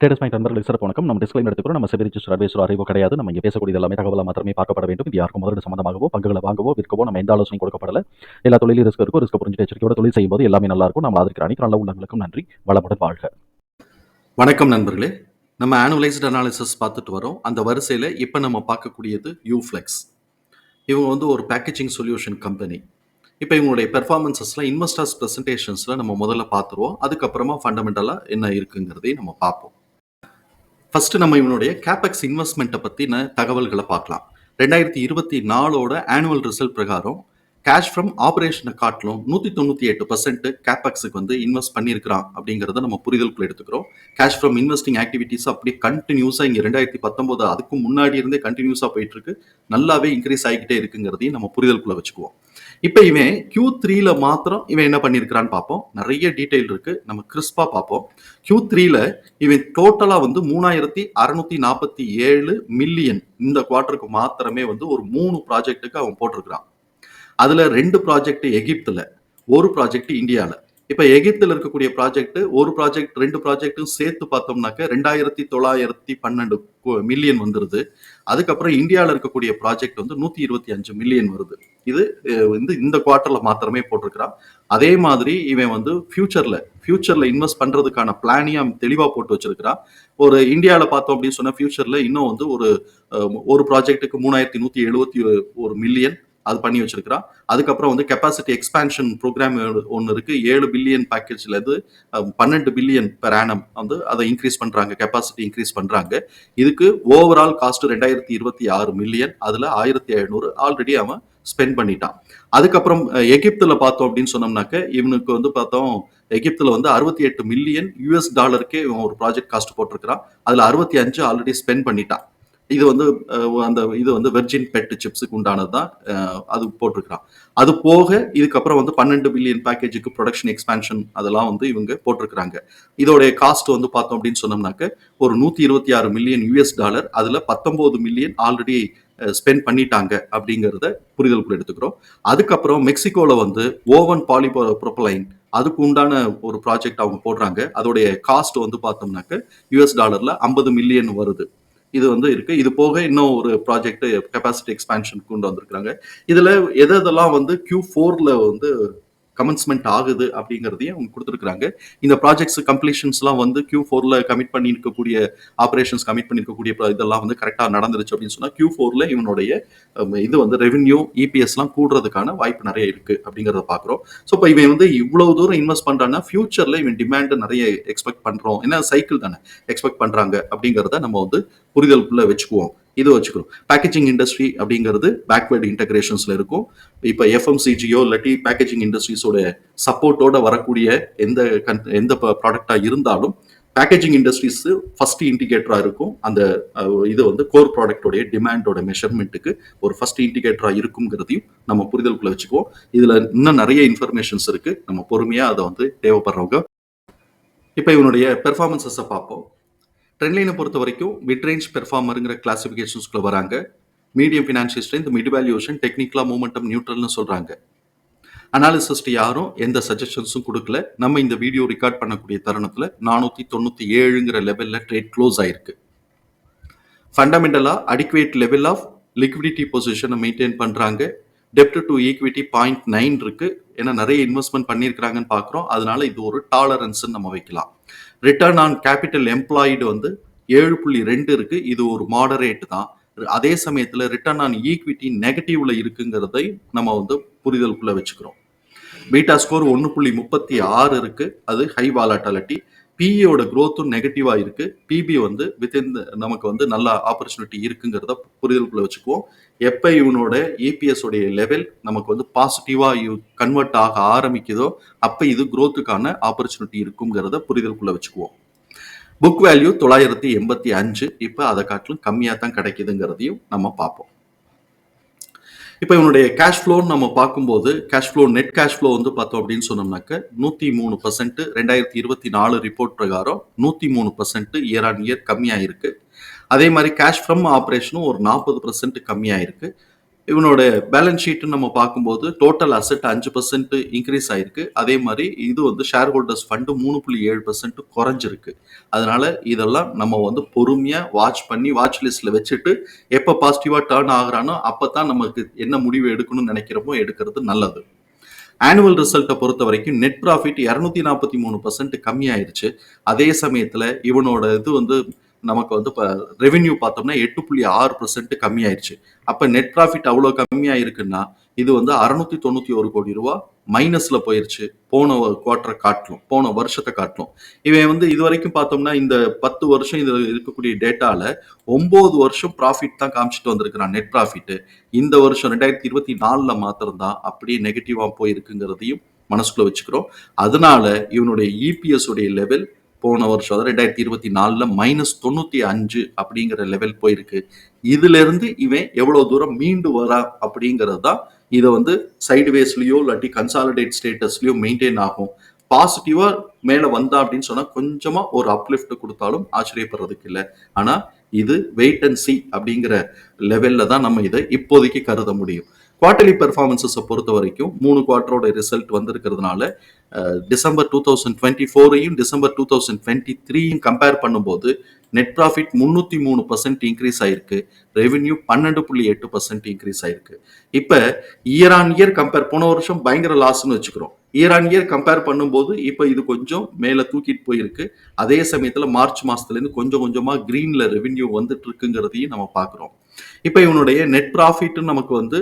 Traders point நண்பர்களுக்கு சிறப்பு வணக்கம். நம்ம டிஸ்கிளைம் எடுத்துக்கிறோம் நம்ம செபி ரிஜிஸ்டர் அட்வைசர் அறிவோ கிடையாது. நம்ம இங்கே பேசக்கூடிய எல்லாமே தகவலாக மாத்திரமே பார்க்கப்பட வேண்டும். இது யாருக்கும் முதலீடு சம்பந்தமாகவோ பங்குகளை வாங்கவோ விற்கவோ நம்ம எந்த ஆலோசனை கொடுக்கப்படல. எல்லா தொழிலும் ரிஸ்க் இருக்கும் ரிஸ்க் புரிஞ்சு எச்சரிக்கையோட தொழில் செய்யும்போது எல்லாமே நல்லா இருக்கும். நம்ம அதற்கு அனைத்து நல்ல உள்ளங்களுக்கும் நன்றி. வளமுடன் வாழ்க. வணக்கம் நண்பர்களே. நம்ம ஆனுவலைஸ்டு அனாலிசிஸ் பார்த்துட்டு வரோம். அந்த வரிசையில் இப்போ நம்ம பார்க்கக்கூடியது யூஃப்ளெக்ஸ் இவங்க வந்து ஒரு பேக்கேஜிங் சொல்யூஷன் கம்பெனி இப்போ இவங்களுடைய பெர்ஃபார்மன்சஸ்லாம் இன்வெஸ்டர்ஸ் ப்ரெசன்டேஷன்ஸில் நம்ம முதல்ல பார்த்துருவோம். அதுக்கப்புறமா ஃபண்டமெண்டலாக என்ன இருக்குங்கிறதையும் நம்ம பார்ப்போம். ஃபர்ஸ்ட் நம்ம இவனுடைய கேபெக்ஸ் இன்வெஸ்ட்மெண்ட்டை பற்றின தகவல்களை பார்க்கலாம். ரெண்டாயிரத்தி இருபத்தி நாலோட ஆனுவல் ரிசல்ட் பிரகாரம் கேஷ் ஃப்ரம் ஆப்ரேஷனை காட்டிலும் நூற்றி தொண்ணூற்றி எட்டு பர்சன்ட் கேபெக்ஸுக்கு வந்து இன்வெஸ்ட் பண்ணியிருக்கிறான் அப்படிங்கிறத நம்ம புரிதலுக்குள்ள எடுத்துக்கிறோம். கேஷ் ஃப்ரம் இன்வெஸ்டிங் ஆக்டிவிட்டீஸ் அப்படியே கண்டினியூஸாக இங்கே ரெண்டாயிரத்தி பத்தொம்போது அதுக்கு முன்னாடி இருந்தே கண்டினியூஸாக போயிட்டு இருக்கு. நல்லாவே இன்க்ரீஸ் ஆகிக்கிட்டே இருக்குங்கிறதையும் நம்ம புரிதலுக்குள்ள வச்சுக்குவோம். இப்போ இவன் கியூ த்ரீல மாத்திரம் இவன் என்ன பண்ணியிருக்கிறான்னு பார்ப்போம். நிறைய டீட்டெயில் இருக்கு. நம்ம கிறிஸ்பா பார்ப்போம். கியூ த்ரீல இவன் டோட்டலா வந்து மூணாயிரத்தி அறுநூத்தி நாற்பத்தி ஏழு மில்லியன் இந்த குவார்டருக்கு மாத்திரமே வந்து ஒரு மூணு ப்ராஜெக்ட்டுக்கு அவன் போட்டிருக்கிறான். அதுல ரெண்டு ப்ராஜெக்ட் எகிப்துல ஒரு ப்ராஜெக்ட் இந்தியாவில் இப்போ எகிப்தில் இருக்கக்கூடிய ப்ராஜெக்ட் ஒரு ப்ராஜெக்ட் ரெண்டு ப்ராஜெக்ட்டும் சேர்த்து பார்த்தோம்னாக்க ரெண்டாயிரத்தி தொள்ளாயிரத்தி பன்னெண்டு மில்லியன் வந்துருது. அதுக்கப்புறம் இந்தியாவில் இருக்கக்கூடிய ப்ராஜெக்ட் வந்து நூத்தி இருபத்தி அஞ்சு மில்லியன் வருது. இது வந்து இந்த குவார்ட்டர்ல மாத்திரமே போட்டிருக்கிறான். அதே மாதிரி இவன் வந்து ஃபியூச்சர்ல ஃபியூச்சர்ல இன்வெஸ்ட் பண்றதுக்கான பிளானையும் தெளிவாக தெளிவா போட்டு வச்சிருக்கிறான். ஒரு இந்தியாவில் பார்த்தோம் அப்படின்னு சொன்னா ஃபியூச்சர்ல இன்னும் வந்து ஒரு ஒரு ப்ராஜெக்ட்டுக்கு மூணாயிரத்தி நூத்தி எழுபத்தி ஒரு மில்லியன் அது பண்ணி வச்சிருக்கிறா. அதுக்கப்புறம் வந்து கெப்பாசிட்டி எக்ஸ்பான்ஷன் ப்ரோக்ராம் ஒன்று இருக்கு. ஏழு பில்லியன் பேக்கேஜ்ல இருந்து பன்னெண்டு பில்லியன் பெர் ஆனம் வந்து அதை இன்க்ரீஸ் பண்றாங்க. கெப்பாசிட்டி இன்க்ரீஸ் பண்றாங்க. இதுக்கு ஓவரால் காஸ்ட் ரெண்டாயிரத்தி இருபத்தி ஆறு மில்லியன் அதுல ஆயிரத்தி எழுநூறு ஆல்ரெடி அவன் ஸ்பெண்ட் பண்ணிட்டான். அதுக்கப்புறம் எகிப்தில் எகிப்துல பார்த்தோம் அப்படின்னு சொன்னோம்னாக்க இவனுக்கு வந்து பார்த்தோம் எகிப்துல வந்து அறுபத்தி எட்டு மில்லியன் யூஎஸ் டாலருக்கே இவன் ஒரு ப்ராஜெக்ட் காஸ்ட் போட்டிருக்கிறான். அதுல அறுபத்தி அஞ்சு ஆல்ரெடி ஸ்பெண்ட் பண்ணிட்டான். இது வந்து அந்த இது வந்து வெர்ஜின் பெட் சிப்ஸுக்கு உண்டானது தான் அது போட்டிருக்கிறான். அது போக இதுக்கப்புறம் வந்து பன்னெண்டு பில்லியன் பேக்கேஜுக்கு ப்ரொடக்ஷன் எக்ஸ்பான்ஷன் அதெல்லாம் வந்து இவங்க போட்டிருக்கிறாங்க. இதோடைய காஸ்ட் வந்து பார்த்தோம் அப்படின்னு சொன்னோம்னாக்க ஒரு நூற்றி இருபத்தி ஆறு மில்லியன் யூஎஸ் டாலர் அதில் பத்தொம்போது மில்லியன் ஆல்ரெடி ஸ்பெண்ட் பண்ணிட்டாங்க அப்படிங்கிறத புரிதலுக்குள்ள எடுத்துக்கிறோம். அதுக்கப்புறம் மெக்சிகோவில் வந்து ஓவன் பாலிபோ ப்ரொப்பலைன் அதுக்கு உண்டான ஒரு ப்ராஜெக்ட் அவங்க போடுறாங்க. அதோடைய காஸ்ட் வந்து பார்த்தோம்னாக்க யூஎஸ் டாலரில் ஐம்பது மில்லியன் வருது. இது வந்து இருக்கு. இது போக இன்னும் ஒரு ப்ராஜெக்ட் கெப்பாசிட்டி எக்ஸ்பான்ஷன் கொண்டு வந்திருக்காங்க இதுல எது எதெல்லாம் வந்து கியூ ஃபோர்ல வந்து கமென்ஸ்மெண்ட் ஆகுது அப்படிங்கிறதையும் அவங்க கொடுத்துருக்காங்க இந்த ப்ராஜெக்ட்ஸ் கம்ப்ளீஷன்ஸ்லாம் வந்து கியூ ஃபோரில் கமிட் பண்ணியிருக்கக்கூடிய ஆப்ரேஷன்ஸ் கமிட் பண்ணிருக்கக்கூடிய இதெல்லாம் வந்து கரெக்டாக நடந்துருச்சு அப்படின்னு சொன்னால் கியூ ஃபோரில் இவனுடைய இது வந்து ரெவென்யூ இபிஎஸ்லாம் கூடுறதுக்கான வாய்ப்பு நிறைய இருக்குது அப்படிங்கிறத பார்க்குறோம் ஸோ இப்போ இவன் வந்து இவ்வளோ தூரம் இன்வெஸ்ட் பண்ணுறான்னா ஃபியூச்சரில் இவன் டிமாண்டு நிறைய எக்ஸ்பெக்ட் பண்ணுறோம் ஏன்னா சைக்கிள் தானே. எக்ஸ்பெக்ட் பண்ணுறாங்க அப்படிங்கிறத நம்ம வந்து புரிதலுக்குள்ளே வச்சுக்குவோம். இது வச்சுக்கிறோம் பேக்கேஜிங் இண்டஸ்ட்ரி அப்படிங்கிறது பேக்வேர்டு இன்டகிரேஷன்ஸில் இருக்கும். இப்போ எஃப்எம்சிஜியோ இல்லாட்டி பேக்கேஜிங் இண்டஸ்ட்ரீஸோட சப்போர்ட்டோட வரக்கூடிய எந்த கன்- எந்த ப்ராடக்டாக இருந்தாலும் பேக்கேஜிங் இண்டஸ்ட்ரீஸ் ஃபர்ஸ்ட் இண்டிகேட்டராக இருக்கும். அந்த இது வந்து கோர் ப்ராடக்டோடைய டிமாண்டோட மெஷர்மெண்ட்டுக்கு ஒரு ஃபர்ஸ்ட் இண்டிகேட்டராக இருக்குங்கிறதையும் நம்ம புரிதலுக்குள்ள வச்சுக்குவோம். இதில் இன்னும் நிறைய இன்ஃபர்மேஷன்ஸ் இருக்கு. நம்ம பொறுமையாக அதை வந்து தேவைப்படுறவங்க. இப்போ இவனுடைய பெர்ஃபார்மன்ஸஸை பார்ப்போம். ட்ரெண்ட்லைனை பொறுத்த வரைக்கும் மிட் ரேஞ்ச் பெர்ஃபார்மருங்கிற கிளாசிஃபிகேஷன்ஸ்குள்ளே வராங்க. Medium financial strength mid valuation டெக்னிக்கலாக மூமெண்டம் நியூட்ரல்னு சொல்கிறாங்க அனாலிசிஸ்ட் யாரும் எந்த சஜஷன்ஸும் கொடுக்கல. நம்ம இந்த வீடியோ ரெக்கார்ட் பண்ணக்கூடிய தருணத்தில் நானூற்றி தொண்ணூற்றி ஏழுங்கிற லெவலில் ட்ரேட் க்ளோஸ் ஆயிருக்கு. ஃபண்டமெண்டலாக அடிக்குவேட் லெவல் ஆஃப் லிக்விடிட்டி பொசிஷனை மெயின்டைன் பண்ணுறாங்க டெப்ட் டு ஈக்விட்டி பாயிண்ட் நைன் இருக்குது ஏன்னா நிறைய இன்வெஸ்ட்மெண்ட் பண்ணியிருக்கிறாங்கன்னு பார்க்குறோம். அதனால இது ஒரு டாலரன்ஸ்ன்னு நம்ம வைக்கலாம். ரிட்டர்ன் ஆன் கேபிட்டல் எம்ப்ளாய்டு வந்து ஏழு புள்ளி ரெண்டு இருக்கு. இது ஒரு மாடரேட் தான். அதே சமயத்தில் ரிட்டர்ன் ஆன் ஈக்விட்டி நெகட்டிவ்ல இருக்குங்கிறதை நம்ம வந்து புரிதலுக்குள்ள வச்சுக்கிறோம். பீட்டா ஸ்கோர் ஒன்று புள்ளி முப்பத்தி ஆறு இருக்கு. அது ஹை வாலாட்டாலிட்டி பிஇயோட க்ரோத்தும் நெகட்டிவாக இருக்குது பிபி வந்து வித்தின் நமக்கு வந்து நல்ல ஆப்பர்ச்சுனிட்டி இருக்குங்கிறத புரிதலுக்குள்ளே வச்சுக்குவோம். எப்போ இவனோட இபிஎஸ் உடைய லெவல் நமக்கு வந்து பாசிட்டிவா கன்வெர்ட் ஆக ஆரம்பிக்குதோ அப்போ இது க்ரோத்துக்கான ஆப்பர்ச்சுனிட்டி இருக்குங்கிறத புரிதலுக்குள்ளே வச்சுக்குவோம். புக் வேல்யூ தொள்ளாயிரத்தி எண்பத்தி அஞ்சு. இப்போ அதை காட்டிலும் கம்மியாக தான் கிடைக்குதுங்கிறதையும் நம்ம பார்ப்போம். இப்போ இவனுடைய கேஷ் ஃப்ளோன்னு நம்ம பார்க்கும்போது cash flow net cash flow வந்து பார்த்தோம் அப்படின்னு சொன்னோம்னாக்க நூற்றி மூணு பர்சன்ட் ரெண்டாயிரத்தி இருபத்தி நாலு ரிப்போர்ட் பிரகாரம் நூற்றி மூணு பர்சன்ட் இயர் ஆன் இயர் கம்மியாக இருக்கு அதே மாதிரி கேஷ் ஃப்ரம் ஆப்ரேஷனும் ஒரு நாற்பது பர்சன்ட் கம்மியாகிருக்கு இவனோட பேலன்ஸ் ஷீட்டுன்னு நம்ம பார்க்கும்போது டோட்டல் அசெட் அஞ்சு பர்சன்ட் இன்க்ரீஸ் ஆயிருக்கு. அதே மாதிரி இது வந்து ஷேர் ஹோல்டர்ஸ் ஃபண்டு மூணு புள்ளி ஏழு பர்சன்ட் குறைஞ்சிருக்கு. அதனால இதெல்லாம் நம்ம வந்து பொறுமையாக வாட்ச் பண்ணி வாட்ச் லிஸ்ட்ல வச்சுட்டு எப்போ பாசிட்டிவாக டேர்ன் ஆகிறானோ அப்போ தான் நமக்கு என்ன முடிவு எடுக்கணும்னு நினைக்கிறோமோ எடுக்கிறது நல்லது. ஆனுவல் ரிசல்ட்டை பொறுத்த வரைக்கும் நெட் ப்ராஃபிட் இரநூத்தி நாற்பத்தி மூணு பர்சன்ட் கம்மியாயிருச்சு. அதே சமயத்தில் இவனோட இது வந்து நமக்கு வந்து இப்போ ரெவென்யூ பார்த்தோம்னா எட்டு புள்ளி ஆறு பர்சன்ட் கம்மியாயிருச்சு. அப்போ நெட் ப்ராஃபிட் அவ்வளோ கம்மியாக இருக்குன்னா இது வந்து அறுநூத்தி தொண்ணூற்றி ஒரு கோடி ரூபா மைனஸ்ல போயிருச்சு. போன குவார்டரை காட்டணும் போன வருஷத்தை காட்டணும் இவன் வந்து இது வரைக்கும் பார்த்தோம்னா இந்த பத்து வருஷம் இதில் இருக்கக்கூடிய டேட்டால ஒன்பது வருஷம் ப்ராஃபிட் தான் காமிச்சிட்டு வந்திருக்கிறான் நெட் ப்ராஃபிட் இந்த வருஷம் ரெண்டாயிரத்தி இருபத்தி நாலுல மாத்திரம் தான் அப்படியே நெகட்டிவா போயிருக்குங்கிறதையும் மனசுக்குள்ள வச்சுக்கிறோம். அதனால இவனுடைய இபிஎஸ் உடைய லெவல் போன வருஷம் அதாவது ரெண்டாயிரத்தி இருபத்தி நாலில் மைனஸ் தொண்ணூற்றி அஞ்சு அப்படிங்கிற லெவல் போயிருக்கு. இதுல இருந்து இவன் எவ்வளோ தூரம் மீண்டு வரா அப்படிங்கிறது தான் இதை வந்து சைடுவேஸ்லேயோ இல்லாட்டி கன்சாலிடேட் ஸ்டேட்டஸ்லேயோ மெயின்டைன் ஆகும். பாசிட்டிவாக மேலே வந்தா அப்படின்னு சொன்னால் கொஞ்சமாக ஒரு அப்லிஃப்ட் கொடுத்தாலும் ஆச்சரியப்படுறதுக்கு இல்லை. ஆனால் இது வெயிட் அண்ட் சி அப்படிங்கிற லெவல்ல தான் நம்ம இதை இப்போதைக்கு கருத முடியும். குவார்டர்லி பெர்ஃபார்மன்ஸஸை பொறுத்த வரைக்கும் மூணு குவார்டரோட ரிசல்ட் வந்திருக்கிறதுனால டிசம்பர் டூ தௌசண்ட் டுவெண்ட்டி ஃபோரையும் டிசம்பர் டூ தௌசண்ட் டுவெண்ட்டி த்ரீயும் கம்பேர் பண்ணும்போது நெட் ப்ராஃபிட் முந்நூற்றி மூணு பர்சன்ட் இன்க்ரீஸ் ஆயிருக்கு. ரெவென்யூ பன்னெண்டு புள்ளி எட்டு பர்சன்ட் இன்க்ரீஸ் ஆயிருக்கு. இப்போ இயர் ஆன் இயர் கம்பேர் போன வருஷம் பயங்கர லாஸ்ன்னு வச்சுக்கிறோம். இயர் ஆன் இயர் கம்பேர் பண்ணும்போது இப்போ இது கொஞ்சம் மேலே தூக்கிட்டு போயிருக்கு. அதே சமயத்தில் மார்ச் மாதத்துலேருந்து கொஞ்சம் கொஞ்சமாக க்ரீனில் ரெவென்யூ வந்துட்டு இருக்குங்கிறதையும் நம்ம பார்க்குறோம். இப்போ இவனுடைய நெட் ப்ராஃபிட்னு நமக்கு வந்து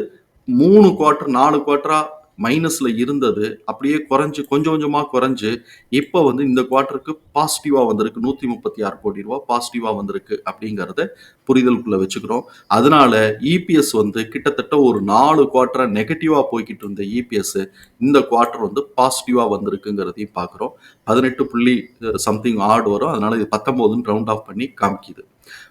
மூணு குவார்டர் நாலு குவார்டரா மைனஸ்ல இருந்தது. அப்படியே குறைஞ்சு கொஞ்சம் கொஞ்சமா குறைஞ்சு இப்போ வந்து இந்த குவார்டருக்கு பாசிட்டிவா வந்திருக்கு. நூத்தி முப்பத்தி ஆறு கோடி ரூபா பாசிட்டிவா வந்திருக்கு அப்படிங்கறத புரிதலுக்குள்ள வச்சுக்கிறோம். அதனால இபிஎஸ் வந்து கிட்டத்தட்ட ஒரு நாலு குவார்டரா நெகட்டிவா போய்கிட்டு இருந்த இபிஎஸ் இந்த குவார்டர் வந்து பாசிட்டிவா வந்திருக்குங்கிறதையும் பார்க்குறோம். பதினெட்டு புள்ளி சம்திங் ஆர்டு வரும். அதனால இது பத்தொன்பதுன்னு ரவுண்ட் ஆஃப் பண்ணி காமிக்குது.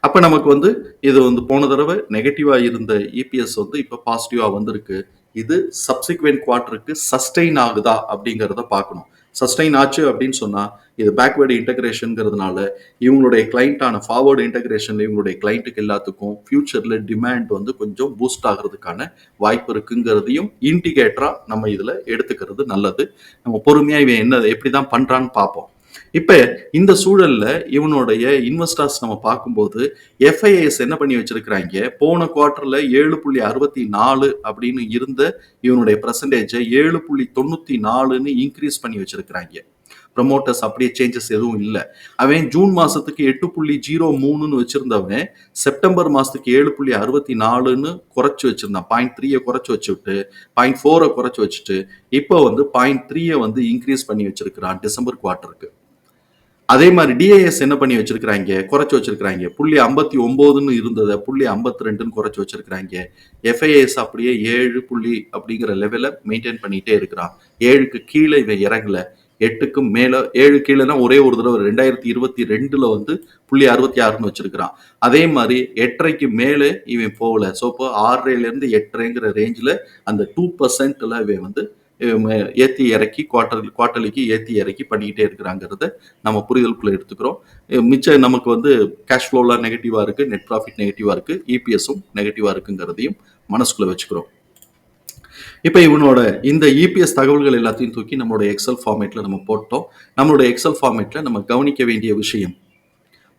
அப்போ நமக்கு வந்து இது வந்து போன தடவை நெகட்டிவா இருந்த இபிஎஸ் வந்து இப்போ பாசிட்டிவாக வந்திருக்கு. இது சப்சிக்வெண்ட் குவார்டருக்கு சஸ்டெயின் ஆகுதா அப்படிங்கிறத பார்க்கணும். சஸ்டெயின் ஆச்சு அப்படின்னு சொன்னால் இது பேக்வேர்டு இன்டகிரேஷனுங்கிறதுனால இவங்களுடைய கிளைண்ட்டான ஃபார்வர்டு இன்டகிரேஷன்ல இவங்களுடைய கிளைண்ட்டுக்கு எல்லாத்துக்கும் ஃபியூச்சரில் டிமாண்ட் வந்து கொஞ்சம் பூஸ்ட் ஆகுறதுக்கான வாய்ப்பு இருக்குங்கிறதையும் இண்டிகேட்டராக நம்ம இதில் எடுத்துக்கிறது நல்லது. நம்ம பொறுமையாக இவன் என்ன எப்படிதான் பண்றான்னு பார்ப்போம். இப்ப இந்த சூழல்ல இவனுடைய இன்வெஸ்டர்ஸ் நம்ம பார்க்கும்போது எஃப்ஐஎஸ் என்ன பண்ணி வச்சிருக்கிறாங்க? போன குவார்டர்ல ஏழு புள்ளி அறுபத்தி நாலு அப்படின்னு இருந்த இவனுடைய பர்சன்டேஜை ஏழு புள்ளி தொண்ணூத்தி நாலுன்னு இன்க்ரீஸ் பண்ணி வச்சிருக்கிறாங்க. ப்ரமோட்டர்ஸ் அப்படியே சேஞ்சஸ் எதுவும் இல்லை. அவன் ஜூன் மாசத்துக்கு எட்டு புள்ளி ஜீரோ மூணுன்னு வச்சிருந்தவன் செப்டம்பர் மாசத்துக்கு ஏழு புள்ளி அறுபத்தி நாலுன்னு குறைச்சு வச்சிருந்தான். பாயிண்ட் த்ரீயை குறைச்சு வச்சுட்டு பாயிண்ட் ஃபோரை குறைச்சு வச்சுட்டு இப்போ வந்து பாயிண்ட் த்ரீயை வந்து இன்க்ரீஸ் பண்ணி வச்சிருக்கிறான் டிசம்பர் குவார்ட்டருக்கு அதே மாதிரி டிஏஎஸ் என்ன பண்ணி வச்சிருக்கிறாங்க? குறைச்சி வச்சிருக்கிறாங்க. புள்ளி ஐம்பத்தி ஒன்பதுன்னு இருந்ததை புள்ளி ஐம்பத்தி ரெண்டுன்னு குறைச்சி வச்சிருக்கிறாங்க. எஃப்ஐஎஸ் அப்படியே ஏழு புள்ளி அப்படிங்கிற லெவலில் மெயின்டைன் பண்ணிகிட்டே இருக்கிறான். ஏழுக்கு கீழே இவன் இறங்கல. எட்டுக்கும் மேலே ஏழு கீழேனா ஒரே ஒரு தடவை ரெண்டாயிரத்தி இருபத்தி ரெண்டுல வந்து புள்ளி அறுபத்தி ஆறுன்னு வச்சிருக்கிறான். அதே மாதிரி எட்டரைக்கு மேலே இவன் போகல. ஸோ இப்போ ஆறரைலேருந்து எட்டரைங்கிற ரேஞ்சில் அந்த டூ பர்சன்ட்ல இவன் வந்து ஏற்றி இறக்கி குவார்டர் குவார்டர்லிக்கு ஏற்றி இறக்கி பண்ணிக்கிட்டே இருக்கிறாங்கிறத நம்ம புரிதலுக்குள்ள எடுத்துக்கிறோம். மிச்சம் நமக்கு வந்து கேஷ் ஃப்ளோலாம் நெகட்டிவாக இருக்குது நெட் ப்ராஃபிட் நெகட்டிவாக இருக்குது இபிஎஸும் நெகட்டிவாக இருக்குங்கிறதையும் மனசுக்குள்ளே வச்சுக்கிறோம். இப்போ இவனோட இந்த இபிஎஸ் தகவல்கள் எல்லாத்தையும் தூக்கி நம்மளோட எக்ஸல் ஃபார்மேட்டில் நம்ம போட்டோம். நம்மளோட எக்ஸல் ஃபார்மேட்டில் நம்ம கவனிக்க வேண்டிய விஷயம்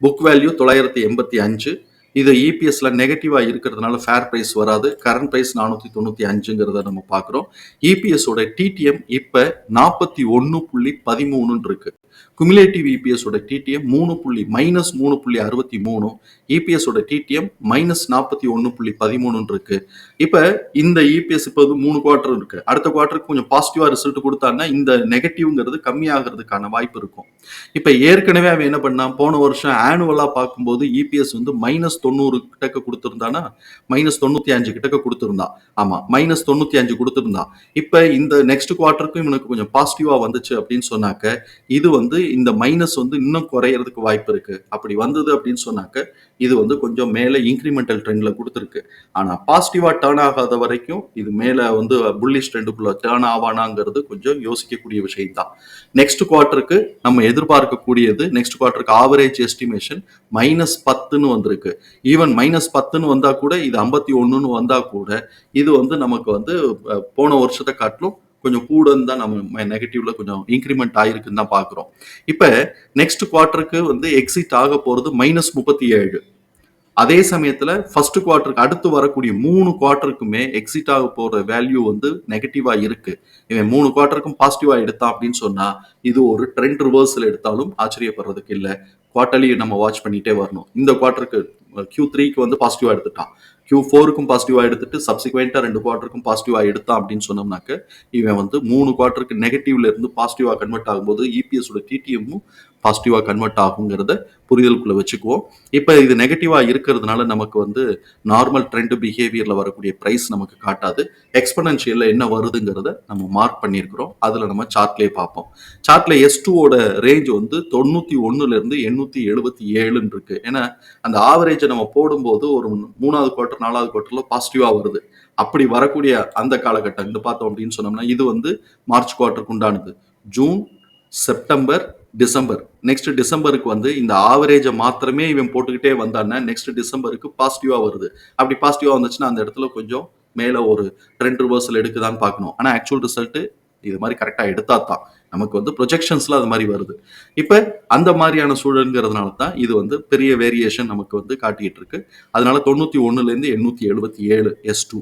புக் வேல்யூ தொள்ளாயிரத்தி எண்பத்தி அஞ்சு இது இபிஎஸ்ல நெகட்டிவா இருக்கிறதுனால ஃபேர் பிரைஸ் வராது. கரண்ட் பிரைஸ் நானூற்றி தொண்ணூற்றி அஞ்சுங்கிறத நம்ம பார்க்குறோம். இபிஎஸோட டிடிஎம் இப்போ நாற்பத்தி ஒன்னு புள்ளி பதிமூணுன்னு இருக்கு. குமிலேட்டிவ் இபிஎஸ் ஓட டிடிஎம் மூணு புள்ளி மைனஸ் மூணு புள்ளி அறுபத்தி மூணு இபிஎஸ் ஓட டிடிஎம் மைனஸ் நாற்பத்தி ஒன்னு புள்ளி பதிமூணுன்னு இருக்கு. இப்ப இந்த இபிஎஸ் இப்போ வந்து மூணு குவார்டர் இருக்கு. அடுத்த குவார்டருக்கு கொஞ்சம் பாசிட்டிவா ரிசல்ட் கொடுத்தாங்கன்னா இந்த நெகட்டிவ்ங்கிறது கம்மியாகிறதுக்கான வாய்ப்பு இருக்கும். இப்ப ஏற்கனவே அவன் என்ன பண்ணான்? போன வருஷம் ஆனுவலா பார்க்கும்போது இபிஎஸ் வந்து மைனஸ் தொண்ணூறு கிட்டக்க கொடுத்துருந்தானா? மைனஸ் தொண்ணூத்தி அஞ்சு கிட்டக்க கொடுத்துருந்தான் ஆமா மைனஸ் தொண்ணூத்தி அஞ்சு கொடுத்துருந்தான் இப்ப இந்த நெக்ஸ்ட் குவார்டருக்கும் இவனுக்கு கொஞ்சம் பாசிட்டிவா வந்துச்சு அப்படின்னு சொன்னாக்க இது வந்து வந்து இந்த மைனஸ் வந்து இன்னும் குறையறதுக்கு வாய்ப்பு இருக்கு. அப்படி வந்தது அப்படின்னு சொன்னாக்க இது வந்து கொஞ்சம் மேலே இன்க்ரிமெண்டல் ட்ரெண்ட்ல கொடுத்துருக்கு. ஆனா பாசிட்டிவா டேர்ன் ஆகாத வரைக்கும் இது மேல வந்து புல்லிஷ் ட்ரெண்டுக்குள்ள டேர்ன் ஆவானாங்கிறது கொஞ்சம் யோசிக்கக்கூடிய விஷயம் தான் நெக்ஸ்ட் குவார்ட்டருக்கு நம்ம எதிர்பார்க்கக்கூடியது நெக்ஸ்ட் குவார்ட்டருக்கு ஆவரேஜ் எஸ்டிமேஷன் மைனஸ் பத்துன்னு வந்திருக்கு. ஈவன் மைனஸ் பத்துன்னு வந்தா கூட இது ஐம்பத்தி ஒன்றுன்னு வந்தா கூட இது வந்து நமக்கு வந்து போன வருஷத்தை காட்டிலும் கொஞ்சம் கூடன்னு தான் நம்ம நெகட்டிவ்ல கொஞ்சம் இன்க்ரிமெண்ட் ஆயிருக்குன்னு தான் பார்க்குறோம். இப்போ நெக்ஸ்ட் குவார்ட்டருக்கு வந்து எக்ஸிட் ஆக போறது மைனஸ் முப்பத்தி ஏழு. அதே சமயத்துல ஃபர்ஸ்ட் குவார்ட்டருக்கு அடுத்து வரக்கூடிய மூணு குவார்ட்டருக்குமே எக்ஸிட் ஆக போற வேல்யூ வந்து நெகட்டிவா இருக்கு. இவன் மூணு குவார்ட்டருக்கும் பாசிட்டிவா எடுத்தான் அப்படின்னு சொன்னா இது ஒரு ட்ரெண்ட் ரிவர்ஸ்ல எடுத்தாலும் ஆச்சரியப்படுறதுக்கு இல்லை. குவார்ட்டர்லி நம்ம வாட்ச் பண்ணிட்டே வரணும். இந்த குவார்ட்டருக்கு கியூ த்ரீக்கு வந்து பாசிட்டிவா எடுத்துட்டான். கியூ ஃபோருக்கும் பாசிட்டிவாக எடுத்துட்டு சப்சிக்வெண்ட்டாக ரெண்டு குவார்ட்டருக்கும் பாசிட்டிவாக எடுத்தான் அப்படின்னு சொன்னோம்னாக்க இவன் வந்து மூணு குவார்ட்டருக்கு நெகட்டிவ்ல இருந்து பாசிட்டிவாக கன்வெர்ட் ஆகும்போது இபிஎஸோட டிடிஎம்மும் பாசிட்டிவாக கன்வெர்ட் ஆகுங்கிறத புரிதலுக்குள்ள வச்சுக்குவோம். இப்போ இது நெகட்டிவாக இருக்கிறதுனால நமக்கு வந்து நார்மல் ட்ரெண்ட் பிஹேவியரில் வரக்கூடிய ப்ரைஸ் நமக்கு காட்டாது. எக்ஸ்பனன்ஷியலில் என்ன வருதுங்கிறத நம்ம மார்க் பண்ணியிருக்கிறோம். அதில் நம்ம சார்ட்லேயே பார்ப்போம். சார்ட்ல எஸ் டூவோட ரேஞ்ச் வந்து தொண்ணூற்றி ஒன்றுலேருந்து எண்ணூற்றி எழுபத்தி ஏழுன்னு இருக்கு. ஏன்னா அந்த ஆவரேஜை நம்ம போடும்போது ஒரு மூணாவது குவார்ட்டர் நாலாவது குவார்ட்டரில் பாசிட்டிவாக வருது. அப்படி வரக்கூடிய அந்த காலகட்டம் இந்த பார்த்தோம் அப்படின்னு சொன்னோம்னா இது வந்து மார்ச் குவார்ட்டருக்கு உண்டானது. June September December. நெக்ஸ்ட் டிசம்பருக்கு வந்து இந்த ஆவரேஜை மாத்திரமே இவன் போட்டுக்கிட்டே வந்தான்னா நெக்ஸ்ட் டிசம்பருக்கு பாசிட்டிவாக வருது. அப்படி பாசிட்டிவாக வந்துச்சுன்னா அந்த இடத்துல கொஞ்சம் மேலே ஒரு ட்ரெண்ட் ரிவர்சல் எடுக்குதான்னு பார்க்கணும். ஆனால் ஆக்சுவல் ரிசல்ட்டு இது மாதிரி கரெக்டாக எடுத்தா தான். நமக்கு வந்து ப்ரொஜெக்ஷன்ஸ்ல அது மாதிரி வருது. இப்போ அந்த மாதிரியான சூழலுங்கிறதுனால தான் இது வந்து பெரிய வேரியேஷன் நமக்கு வந்து காட்டிகிட்டு இருக்கு. அதனால தொண்ணூற்றி ஒன்றுலேருந்து எண்ணூற்றி எழுபத்தி ஏழு எஸ் டூ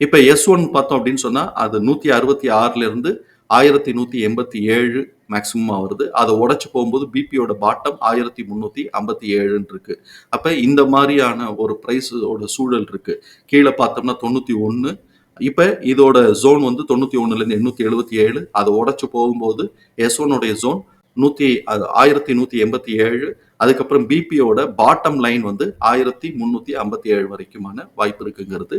இப்போ எஸ் ஒன் பார்த்தோம் அப்படின்னு சொன்னால் அது நூற்றி அறுபத்தி ஆறுலேருந்து ஆயிரத்தி நூற்றி எண்பத்தி ஏழு மேக்சிமம் வருது. அதை உடச்சி போகும்போது பிபியோட பாட்டம் ஆயிரத்தி முந்நூற்றி ஐம்பத்தி ஏழுன்னு இருக்கு அப்போ இந்த மாதிரியான ஒரு ப்ரைஸோட சூழல் இருக்கு. கீழே பார்த்தோம்னா தொண்ணூற்றி ஒன்று இப்போ இதோட ஜோன் வந்து தொண்ணூற்றி ஒன்றுலேருந்து எண்ணூற்றி எழுபத்தி ஏழு. அதை உடச்சி போகும்போது எஸ்ஒனுடைய ஜோன் நூற்றி ஆயிரத்தி நூற்றி எண்பத்தி ஏழு. அதுக்கப்புறம் பிபியோட பாட்டம் லைன் வந்து ஆயிரத்தி முந்நூற்றி ஐம்பத்தி ஏழு வரைக்குமான வாய்ப்பு இருக்குங்கிறது.